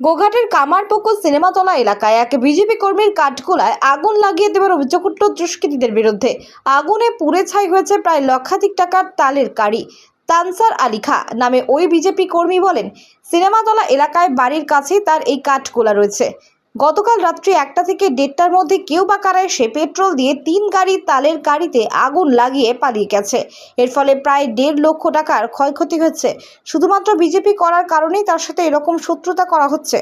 গোঘাটের কামারপুকুর সিনেমাতলা এলাকায় এক বিজেপি কর্মীর কাঠগোলায় আগুন লাগিয়ে দেবার অভিযোগ উঠল দুষ্কৃতীদের বিরুদ্ধে। আগুনে পুড়ে ছাই হয়েছে প্রায় লক্ষাধিক টাকার তালের কাড়ি। তানসার আলী খা নামে ওই বিজেপি কর্মী বলেন সিনেমাতলা এলাকায় বাড়ির কাছে তার এই কাঠগোলা রয়েছে। গতকাল রাত্রি একটা থেকে দেড়টার মধ্যে কেউ বা কারা এসে পেট্রোল দিয়ে তিন গাড়ি তালের গাড়িতে আগুন লাগিয়ে পালিয়ে গেছে। এর ফলে প্রায় দেড় লক্ষ টাকার ক্ষয়ক্ষতি হচ্ছে শুধুমাত্র বিজেপি করার কারণেই তার সাথে এরকম শত্রুতা করা হচ্ছে।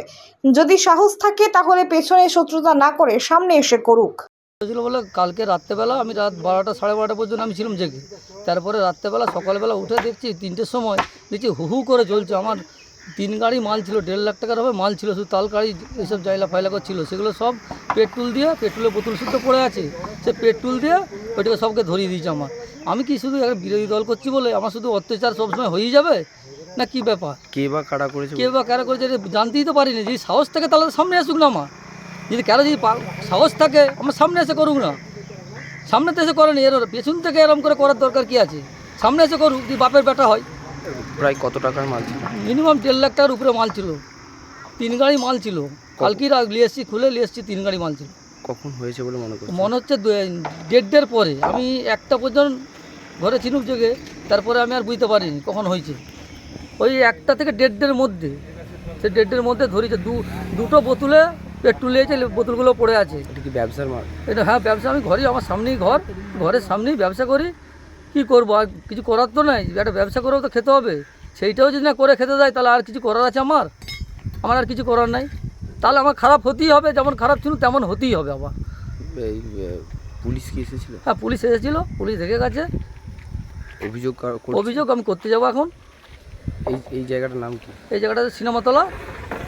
যদি সাহস থাকে, তাহলে পেছনে শত্রুতা না করে সামনে এসে করুক। হয়েছিল বলে কালকে রাত্রেবেলা আমি রাত বারোটা সাড়ে বারোটা পর্যন্ত আমি ছিলাম জেগে। তারপরে রাত্রেবেলা, সকালবেলা উঠে দেখছি তিনটের সময় দেখছি হু হু করে চলছে। আমার তিন গাড়ি মাল ছিল দেড় লাখ টাকার হবে মাল ছিল শুধু তাল গাড়ি এইসব জাইলা ফাইলা ছিল সেগুলো সব পেট্রোল দিয়ে পেট্রোলের বোতল শুদ্ধ পড়ে আছে সে পেট্রোল দিয়ে ওইটাকে সবকে ধরিয়ে দিয়েছে আমার। আমি কি শুধু একটা বিরোধী দল করছি বলে আমার শুধু অত্যাচার সবসময় হয়েই যাবে? না কি ব্যাপার? কে বা কারা করেছে কে বা কারা করেছে এটা জানতেই তো পারিনি যদি সাহস থাকে তাহলে সামনে আসুক না আমার। যদি কারও যদি সাহস থাকে আমার সামনে এসে করুক না। সামনে তো এসে করেনি এর পেছন থেকে এরম করে করার দরকার কি আছে? সামনে এসে করুক যদি বাপের বেটা হয়। প্রায় কত টাকার মাল ছিল? মিনিমাম দেড় লাখ টাকার উপরে মাল ছিল। তিন গাড়ি মাল ছিল। কালকেই রাখ নিয়ে এসছি খুলে নিয়ে এসছি তিন গাড়ি মাল ছিল। কখন হয়েছে বলে মনে করছেন? মনে হচ্ছে দেড়টার পরে। আমি একটা পর্যন্ত ঘরে চিনুক জেগে তারপরে আমি আর বুঝতে পারিনি কখন হয়েছে। ওই একটা থেকে দেড়টার মধ্যে। সে দেড়টার মধ্যে ধরেছে। দু দুটো বোতলে পেট্রোল নিয়েছে বোতলগুলো পড়ে আছে। এটা কি ব্যবসার মাল? এটা হ্যাঁ ব্যবসা আমি ঘরেই আমার সামনেই ঘর। ঘরের সামনেই ব্যবসা করি। কী করব? আর কিছু করার তো নাই। একটা ব্যবসা করেও তো খেতে হবে। সেইটাও যদি না করে খেতে যায় তাহলে আর কিছু করার আছে আমার? আমার আর কিছু করার নাই। তাহলে আমার খারাপ হতেই হবে যেমন খারাপ ছিল তেমন হতেই হবে আবার। পুলিশ কি এসেছিল? হ্যাঁ পুলিশ এসেছিল পুলিশ দেখে গেছে। অভিযোগ অভিযোগ আমি করতে যাব এখন। এই এই জায়গাটার নাম কি? এই জায়গাটা সিনেমাতলা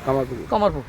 কামারপুর। কামারপুর।